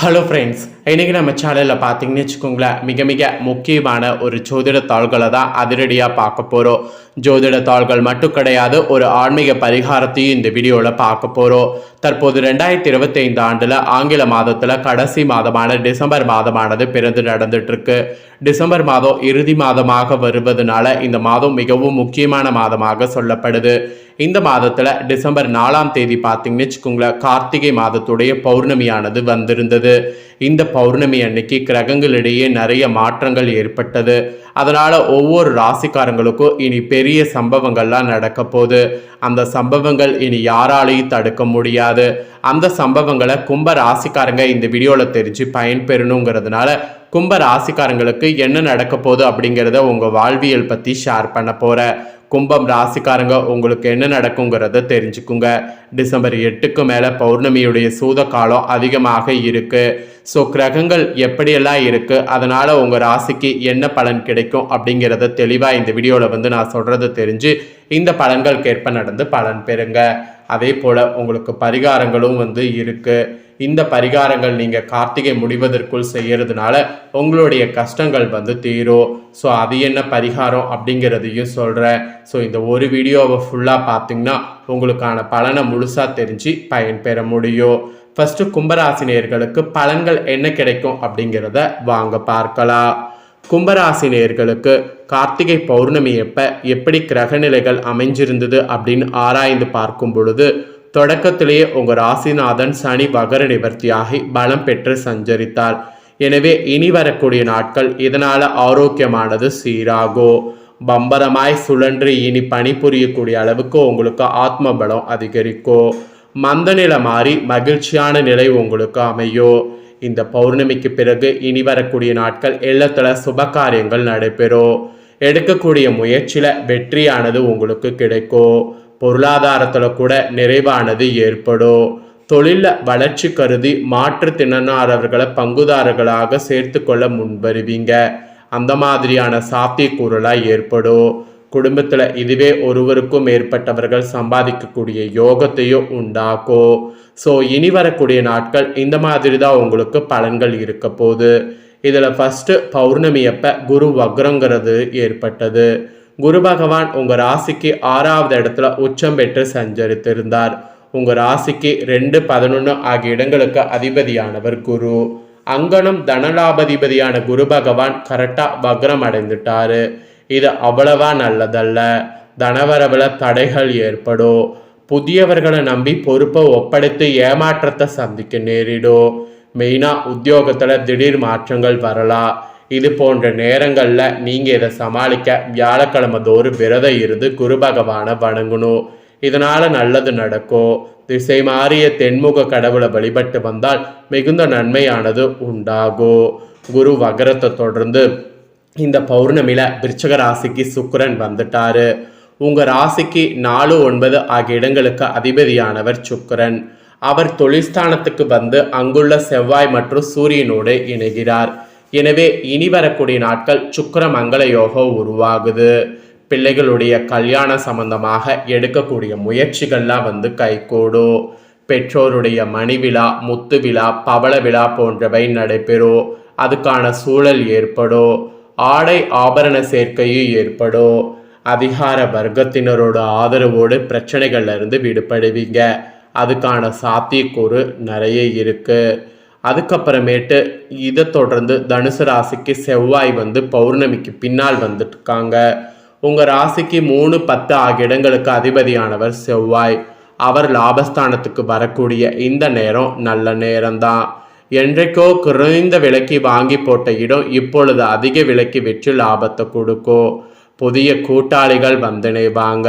Hello friends இன்றைக்கி நம்ம சேனலில் பார்த்தீங்கன்னு வச்சுக்கோங்களேன் மிக மிக முக்கியமான ஒரு ஜோதிட தாள்களை தான் அதிரடியாக பார்க்க போகிறோம் ஜோதிட தாள்கள் மட்டும் கிடையாது ஒரு ஆன்மீக பரிகாரத்தையும் இந்த வீடியோவில் பார்க்க போகிறோம் தற்போது ரெண்டாயிரத்தி இருபத்தைந்து ஆண்டில் ஆங்கில மாதத்தில் கடைசி மாதமான டிசம்பர் மாதமானது பிறந்து நடந்துட்டுருக்கு. டிசம்பர் மாதம் இறுதி மாதமாக வருவதனால இந்த மாதம் மிகவும் முக்கியமான மாதமாக சொல்லப்படுது. இந்த மாதத்தில் டிசம்பர் நாலாம் தேதி பார்த்தீங்கன்னு வச்சுக்கோங்களேன் கார்த்திகை மாதத்துடைய பௌர்ணமியானது வந்திருந்தது. இந்த பௌர்ணமி அன்னைக்கு கிரகங்களிடையே நிறைய மாற்றங்கள் ஏற்பட்டது. அதனால் ஒவ்வொரு ராசிக்காரங்களுக்கும் இனி பெரிய சம்பவங்கள்லாம் நடக்க போகுது. அந்த சம்பவங்கள் இனி யாராலையும் தடுக்க முடியாது. அந்த சம்பவங்களை கும்ப ராசிக்காரங்க இந்த வீடியோவில் தெரிஞ்சு பயன்பெறணுங்கிறதுனால கும்ப ராசிக்காரங்களுக்கு என்ன நடக்க போகுது அப்படிங்கிறத உங்கள் வாழ்வியல் பற்றி ஷேர் பண்ண போகிறேன் கும்பம் ராசிக்காரங்க உங்களுக்கு என்ன நடக்குங்கிறத தெரிஞ்சுக்குங்க. டிசம்பர் எட்டுக்கு மேலே பௌர்ணமியுடைய சூத காலம் அதிகமாக இருக்கு. ஸோ கிரகங்கள் எப்படியெல்லாம் இருக்கு அதனால உங்கள் ராசிக்கு என்ன பலன் கிடைக்கும் அப்படிங்கிறத தெளிவாக இந்த வீடியோவில் வந்து நான் சொல்கிறத தெரிஞ்சு இந்த பலன்களுக்கேற்ப நடந்து பலன் பெறுங்க. அதே போல் உங்களுக்கு பரிகாரங்களும் வந்து இருக்குது இந்த பரிகாரங்கள் நீங்கள் கார்த்திகை முடிவதற்குள் செய்கிறதுனால உங்களுடைய கஷ்டங்கள் வந்து தீரும். ஸோ அது என்ன பரிகாரம் அப்படிங்கிறதையும் சொல்கிறேன் ஸோ இந்த ஒரு வீடியோவை ஃபுல்லாக பார்த்தீங்கன்னா உங்களுக்கான பலனை முழுசாக தெரிஞ்சு பயன்பெற முடியும். ஃபஸ்ட்டு கும்பராசினியர்களுக்கு பலன்கள் என்ன கிடைக்கும் அப்படிங்கிறத வாங்க பார்க்கலாம். கும்பராசினியர்களுக்கு கார்த்திகை பௌர்ணமி எப்போ எப்படி கிரகநிலைகள் அமைஞ்சிருந்தது அப்படின்னு ஆராய்ந்து பார்க்கும் பொழுது தொடக்கத்திலேயே உங்கள் ராசிநாதன் சனி வகர நிவர்த்தியாகி பலம் பெற்று சஞ்சரித்தார். எனவே இனி வரக்கூடிய நாட்கள் இதனால் ஆரோக்கியமானது சீராகோ. பம்பரமாய் சுழன்று இனி பணிபுரியக்கூடிய அளவுக்கு உங்களுக்கு ஆத்ம பலம் அதிகரிக்கும் மந்தநிலை மாறி மகிழ்ச்சியான நிலை உங்களுக்கு அமையும் இந்த பௌர்ணமிக்கு பிறகு இனி வரக்கூடிய நாட்கள் இல்லத்தில் சுப காரியங்கள் நடைபெறும் எடுக்கக்கூடிய முயற்சியில் வெற்றியானது உங்களுக்கு கிடைக்கும் பொருளாதாரத்தில் கூட நிறைவானது ஏற்படும். தொழிலில் வளர்ச்சி கருதி மாற்றுத்திறனாளர்களை பங்குதாரர்களாக சேர்த்து கொள்ள முன்வருவீங்க. அந்த மாதிரியான சாத்தியக்கூறலாக ஏற்படும். குடும்பத்தில் இதுவே ஒருவருக்கும் மேற்பட்டவர்கள் சம்பாதிக்கக்கூடிய யோகத்தையும் உண்டாக்கும். ஸோ இனி வரக்கூடிய நாட்கள் இந்த மாதிரி தான் உங்களுக்கு பலன்கள் இருக்க போகுது. இதில் ஃபஸ்ட்டு பௌர்ணமி அப்போ குரு வக்ரங்கிறது ஏற்பட்டது. குரு பகவான் உங்கள் ராசிக்கு ஆறாவது இடத்துல உச்சம் பெற்று சஞ்சரித்திருந்தார். உங்கள் ராசிக்கு ரெண்டு பதினொன்று ஆகிய இடங்களுக்கு அதிபதியானவர் குரு. அங்கனம் தனலாபதிபதியான குரு பகவான் கரெக்டாக வக்ரம் அடைந்துட்டாரு. இது அவ்வளவா நல்லதல்ல. தனவரவில் தடைகள் ஏற்படும். புதியவர்களை நம்பி பொறுப்பை ஒப்படைத்து ஏமாற்றத்தை சந்திக்க நேரிடும். மெயினாக உத்தியோகத்தில் திடீர் மாற்றங்கள் வரலாம். இது போன்ற நேரங்களில் நீங்கள் இதை சமாளிக்க வியாழக்கிழமை தோறும் விரதம் இருந்து குரு பகவானை வணங்கணும். இதனால் நல்லது நடக்கும் திசை மாறிய தென்முக கடவுளை வழிபட்டு வந்தால் மிகுந்த நன்மையானது உண்டாகும் குரு வகரத்தை தொடர்ந்து இந்த பௌர்ணமியில் விருச்சக ராசிக்கு சுக்கரன் வந்துட்டாரு. உங்கள் ராசிக்கு நாலு ஒன்பது ஆகிய இடங்களுக்கு அதிபதியானவர் சுக்கரன். அவர் தொழில்ஸ்தானத்துக்கு வந்து அங்குள்ள செவ்வாய் மற்றும் சூரியனோடு இணைகிறார். எனவே இனி வரக்கூடிய நாட்கள் சுக்கர மங்கள யோகம் உருவாகுது. பிள்ளைகளுடைய கல்யாண சம்பந்தமாக எடுக்கக்கூடிய முயற்சிகள்லாம் வந்து கைகூடும். பெற்றோருடைய மணி விழா முத்து விழா பவள விழா போன்றவை நடைபெறும். அதுக்கான சூழல் ஏற்படும். ஆடை ஆபரண சேர்க்கையும் ஏற்படும். அதிகார வர்க்கத்தினரோட ஆதரவோடு பிரச்சனைகள்ல இருந்து விடுபடுவீங்க. அதுக்கான சாத்தியக்கூறு நிறைய இருக்குது அதுக்கப்புறமேட்டு இதை தொடர்ந்து தனுசு ராசிக்கு செவ்வாய் வந்து பௌர்ணமிக்கு பின்னால் வந்துட்டு இருக்காங்க உங்கள் ராசிக்கு மூணு பத்து ஆகிய இடங்களுக்கு அதிபதியானவர் செவ்வாய். அவர் லாபஸ்தானத்துக்கு வரக்கூடிய இந்த நேரம் நல்ல நேரம்தான். என்றைக்கோ குறைந்த விலைக்கு வாங்கி போட்ட இடம் இப்பொழுது அதிக விலைக்கு விற்று லாபத்தை கொடுக்கும் புதிய கூட்டாளிகள் வந்திணைவாங்க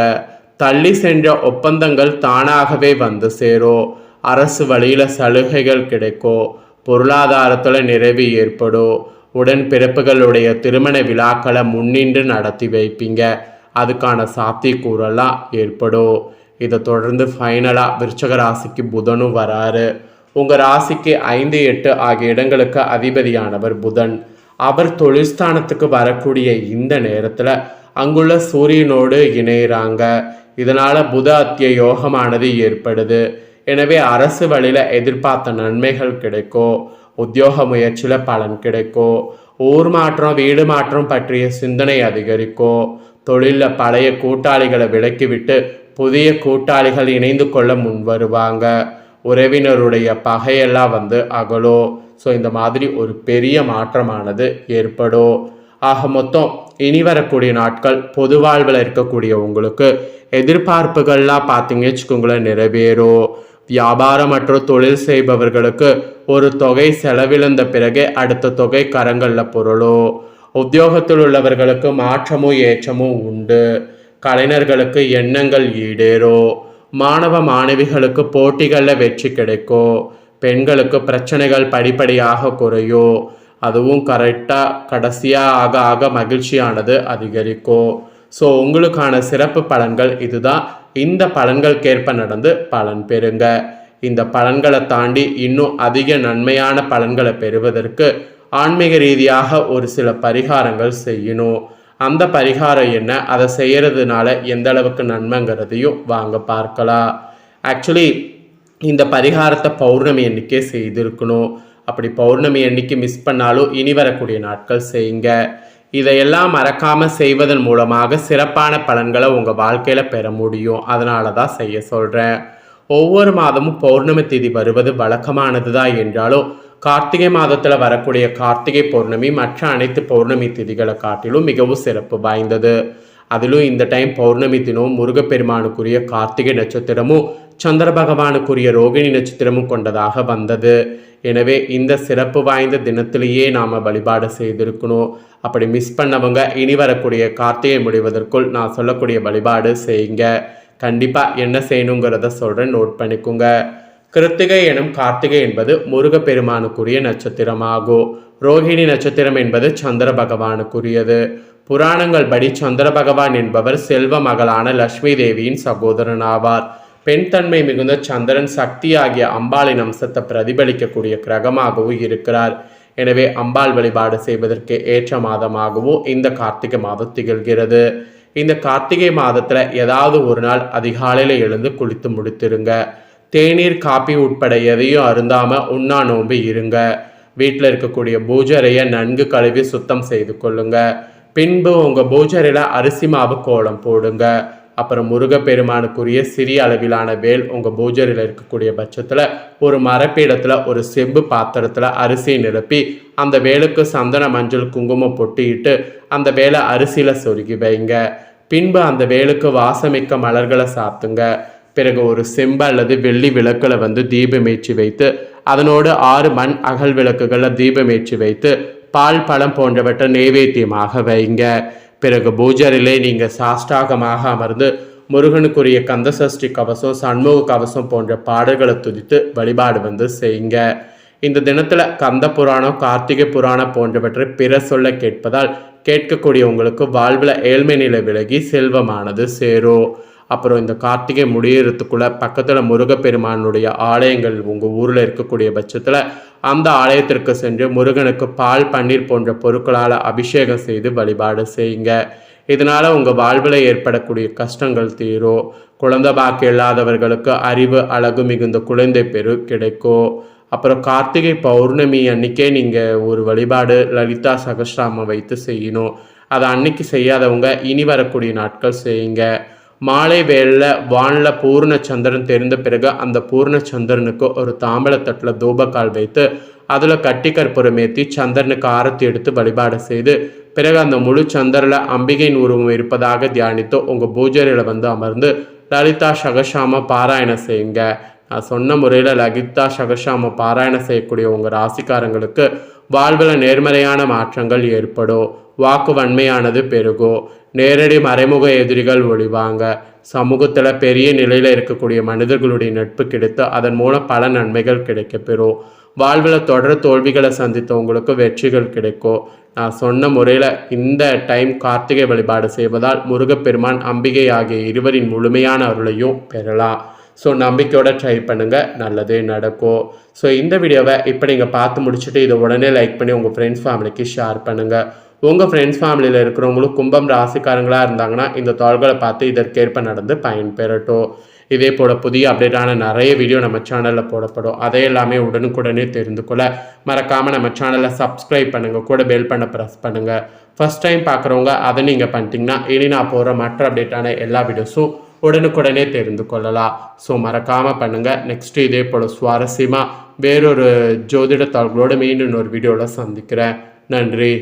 தள்ளி சென்ற ஒப்பந்தங்கள் தானாகவே வந்து சேரும் அரசு வழியில் சலுகைகள் கிடைக்கும் பொருளாதாரத்தில் நிறைவு ஏற்படும் உடன் பிறப்புகளுடைய திருமண விழாக்களை முன்னின்று நடத்தி வைப்பீங்க. அதுக்கான சாத்தியக்கூறெல்லாம் ஏற்படும் இதை தொடர்ந்து ஃபைனலாக விருச்சக ராசிக்கு புதனும் வராரு. உங்கள் ராசிக்கு ஐந்து எட்டு ஆகிய இடங்களுக்கு அதிபதியானவர் புதன். அவர் தொழிற்ஸ்தானத்துக்கு வரக்கூடிய இந்த நேரத்தில் அங்குள்ள சூரியனோடு இணையிறாங்க. இதனால் புத அத்திய யோகமானது ஏற்படுது. எனவே அரசு வழியில் எதிர்பார்த்த நன்மைகள் கிடைக்கும் உத்தியோக முயற்சியில் பலன் கிடைக்கும் ஊர் மாற்றம் வீடு மாற்றம் பற்றிய சிந்தனை அதிகரிக்கும் தொழிலில் பழைய கூட்டாளிகளை விலக்கிவிட்டு புதிய கூட்டாளிகள் இணைந்து கொள்ள முன் வருவாங்க. உறவினருடைய பகையெல்லாம் வந்து அகலும் ஸோ இந்த மாதிரி ஒரு பெரிய மாற்றமானது ஏற்படும் ஆக மொத்தம் இனி வரக்கூடிய நாட்கள் பொது வாழ்வில் இருக்கக்கூடிய உங்களுக்கு எதிர்பார்ப்புகள்லாம் பார்த்தீங்க வச்சுக்கோங்களேன் நிறைவேறும் வியாபாரம் மற்றும் தொழில் செய்பவர்களுக்கு ஒரு தொகை செலவிழந்த பிறகு அடுத்த தொகை கரங்களில் பொருளோ. உத்தியோகத்தில் உள்ளவர்களுக்கு மாற்றமும் ஏற்றமும் உண்டு. கலைஞர்களுக்கு எண்ணங்கள் ஈடேறோ. மாணவ மாணவிகளுக்கு போட்டிகளில் வெற்றி கிடைக்கும் பெண்களுக்கு பிரச்சனைகள் படிப்படியாக குறையும் அதுவும் கரெக்டாக கடைசியாக ஆக ஆக மகிழ்ச்சியானது அதிகரிக்கும் ஸோ உங்களுக்கான சிறப்பு பலன்கள் இதுதான். இந்த பலன்களுக்கேற்ப நடந்து பலன் பெறுங்க. இந்த பலன்களை தாண்டி இன்னும் அதிக நன்மையான பலன்களை பெறுவதற்கு ஆன்மீக ரீதியாக ஒரு சில பரிகாரங்கள் செய்யணும். அந்த பரிகாரம் என்ன? அதை செய்கிறதுனால எந்த அளவுக்கு நன்மைங்கிறதையும் வாங்க பார்க்கலாம். ஆக்சுவலி இந்த பரிகாரத்தை பௌர்ணமி அன்னைக்கே செய்திருக்கணும். அப்படி பௌர்ணமி அன்னைக்கு மிஸ் பண்ணாலும் இனி வரக்கூடிய நாட்கள் செய்யுங்க. இதையெல்லாம் மறக்காம செய்வதன் மூலமாக சிறப்பான பலன்களை உங்கள் வாழ்க்கையில் பெற முடியும். அதனால தான் செய்ய சொல்கிறேன் ஒவ்வொரு மாதமும் பௌர்ணமி திதி வருவது வழக்கமானது தான் என்றாலும் கார்த்திகை மாதத்தில் வரக்கூடிய கார்த்திகை பௌர்ணமி மற்ற அனைத்து பௌர்ணமி திதிகளை காட்டிலும் மிகவும் சிறப்பு வாய்ந்தது. அதிலும் இந்த டைம் பௌர்ணமி தினமும் முருகப்பெருமானுக்குரிய கார்த்திகை நட்சத்திரமும் சந்திர பகவானுக்குரிய ரோகிணி நட்சத்திரமும் கொண்டதாக வந்தது. எனவே இந்த சிறப்பு வாய்ந்த தினத்திலேயே நாம் வழிபாடு செய்திருக்கணும். அப்படி மிஸ் பண்ணவங்க இனி வரக்கூடிய கார்த்திகை முடிவதற்குள் நான் சொல்லக்கூடிய வழிபாடு செய்யுங்க. கண்டிப்பாக என்ன செய்யணுங்கிறத சொல்கிறேன் நோட் பண்ணிக்கோங்க. கிருத்திகை எனும் கார்த்திகை என்பது முருகப்பெருமானுக்குரிய நட்சத்திரமாகும். ரோஹிணி நட்சத்திரம் என்பது சந்திர பகவானுக்குரியது. புராணங்கள் படி சந்திர பகவான் என்பவர் செல்வ மகளான லட்சுமி தேவியின் சகோதரன் ஆவார் பெண் தன்மை மிகுந்த சந்திரன் சக்தி ஆகிய அம்பாளின் அம்சத்தை பிரதிபலிக்கக்கூடிய கிரகமாகவும் இருக்கிறார். எனவே அம்பாள் வழிபாடு செய்வதற்கு ஏற்ற மாதமாகவும் இந்த கார்த்திகை மாதம் திகழ்கிறது. இந்த கார்த்திகை மாதத்தில் ஏதாவது ஒரு நாள் அதிகாலையில் எழுந்து குளித்து முடித்திருங்க. தேநீர் காப்பி உட்பட எதையும் அருந்தாமல் உண்ணா நோம்பு இருங்க. வீட்டில் இருக்கக்கூடிய பூஜரையை நன்கு கழுவி சுத்தம் செய்து கொள்ளுங்க. பின்பு உங்கள் பூஜரையில் அரிசி மாவு கோலம் போடுங்க. அப்புறம் முருகப்பெருமானுக்குரிய சிறிய அளவிலான வேல் உங்கள் பூஜரியில் இருக்கக்கூடிய பட்சத்தில் ஒரு மரப்பீடத்தில் ஒரு செம்பு பாத்திரத்தில் அரிசி நிரப்பி அந்த வேலுக்கு சந்தன மஞ்சள் குங்குமம் பொட்டிட்டு அந்த வேலை அரிசியில் சொருகி வைங்க. பின்பு அந்த வேலுக்கு வாசமிக்க மலர்களை சாத்துங்க. பிறகு ஒரு செம்பு அல்லது வெள்ளி விளக்கில் வந்து தீபமேற்றி வைத்து அதனோடு ஆறு மண் அகல் விளக்குகளில் தீபமேற்றி வைத்து பால் பழம் போன்றவற்றை நெய்வேத்தியமாக வைங்க. பிறகு பூஜரிலே நீங்கள் சாஷ்டாகமாக அமர்ந்து முருகனுக்குரிய கந்தசஷ்டி கவசம் சண்முக கவசம் போன்ற பாடல்களை துதித்து வழிபாடு வந்து செய்யுங்க. இந்த தினத்தில் கந்த புராணம் கார்த்திகை புராணம் போன்றவற்றை பிற சொல்ல கேட்பதால் கேட்கக்கூடிய உங்களுக்கு வாழ்வில் ஏழ்மை நிலை விலகி செல்வமானது சேரும். அப்புறம் இந்த கார்த்திகை முடியறதுக்குள்ளே பக்கத்தில் முருகப்பெருமானுடைய ஆலயங்கள் உங்கள் ஊரில் இருக்கக்கூடிய பட்சத்தில் அந்த ஆலயத்திற்கு சென்று முருகனுக்கு பால் பன்னீர் போன்ற பொருட்களால் அபிஷேகம் செய்து வழிபாடு செய்யுங்க. இதனால் உங்கள் வாழ்வில் ஏற்படக்கூடிய கஷ்டங்கள் தீரும் குழந்தை பாக்கி இல்லாதவர்களுக்கு அறிவு அழகு மிகுந்த குழந்தை பெரு கிடைக்கும் அப்புறம் கார்த்திகை பௌர்ணமி அன்னைக்கே நீங்கள் ஒரு வழிபாடு லலிதா சகஸ்ராமம் வைத்து செய்யணும். அதை அன்னைக்கு செய்யாதவங்க இனி வரக்கூடிய நாட்கள் செய்யுங்க. மாலை வேளில் வானில் பூர்ண சந்திரன் தெரிந்த பிறகு அந்த பூர்ண சந்திரனுக்கு ஒரு தாம்பலத்தட்டில் தூபக்கால் வைத்து அதில் கட்டி கற்பூரம் ஏற்றி சந்திரனுக்கு ஆரத்தி எடுத்து வழிபாடு செய்து பிறகு அந்த முழு சந்திரனில் அம்பிகையின் உருவம் இருப்பதாக தியானித்து உங்கள் பூஜையில் வந்து அமர்ந்து லலிதா சகசாம பாராயணம் செய்யுங்க. நான் சொன்ன முறையில் லலிதா சகசாம பாராயணம் செய்யக்கூடிய உங்கள் ராசிக்காரங்களுக்கு வாழ்வில் நேர்மறையான மாற்றங்கள் ஏற்படும் வாக்கு வன்மையானது பெருகும் நேரடி மறைமுக எதிரிகள் ஒழிவாங்க சமூகத்தில் பெரிய நிலையில் இருக்கக்கூடிய மனிதர்களுடைய நட்பு கிடைத்து அதன் மூலம் பல நன்மைகள் கிடைக்கப்பெறும் வாழ்வில் தொடர் தோல்விகளை சந்தித்தவங்களுக்கு வெற்றிகள் கிடைக்கும் நான் சொன்ன முறையில் இந்த டைம் கார்த்திகை வழிபாடு செய்வதால் முருகப்பெருமான் அம்பிகை ஆகிய இருவரின் முழுமையான அருளையும் பெறலாம். ஸோ நம்பிக்கையோட ட்ரை பண்ணுங்கள் நல்லதே நடக்கும். ஸோ இந்த வீடியோவை இப்போ நீங்கள் பார்த்து முடிச்சுட்டு இதை உடனே லைக் பண்ணி உங்கள் ஃப்ரெண்ட்ஸ் ஃபேமிலிக்கு ஷேர் பண்ணுங்கள் உங்கள் ஃப்ரெண்ட்ஸ் ஃபேமிலியில் இருக்கிறவங்களும் கும்பம் ராசிக்காரங்களாக இருந்தாங்கன்னா இந்த தாள்களை பார்த்து இதற்கேற்ப நடந்து பயன்பெறட்டும். இதே போல் புதிய அப்டேட்டான நிறைய வீடியோ நம்ம சேனலில் போடப்படும். அதை எல்லாமே உடனுக்குடனே தெரிந்து கொள்ள மறக்காமல் நம்ம சேனலை சப்ஸ்கிரைப் பண்ணுங்கள் கூட பெல் பண்ண ப்ரெஸ் பண்ணுங்கள் ஃபஸ்ட் டைம் பார்க்குறவங்க அதை நீங்கள் பண்ணிட்டீங்கன்னா இனி நான் போகிற மற்ற அப்டேட்டான எல்லா வீடியோஸும் உடனுக்குடனே தெரிந்து கொள்ளலாம். ஸோ மறக்காமல் பண்ணுங்கள் நெக்ஸ்ட்டு இதே போல் சுவாரஸ்யமாக வேறொரு ஜோதிட தாள்களோடு மீண்டும் ஒரு வீடியோவில் சந்திக்கிறேன். நன்றி.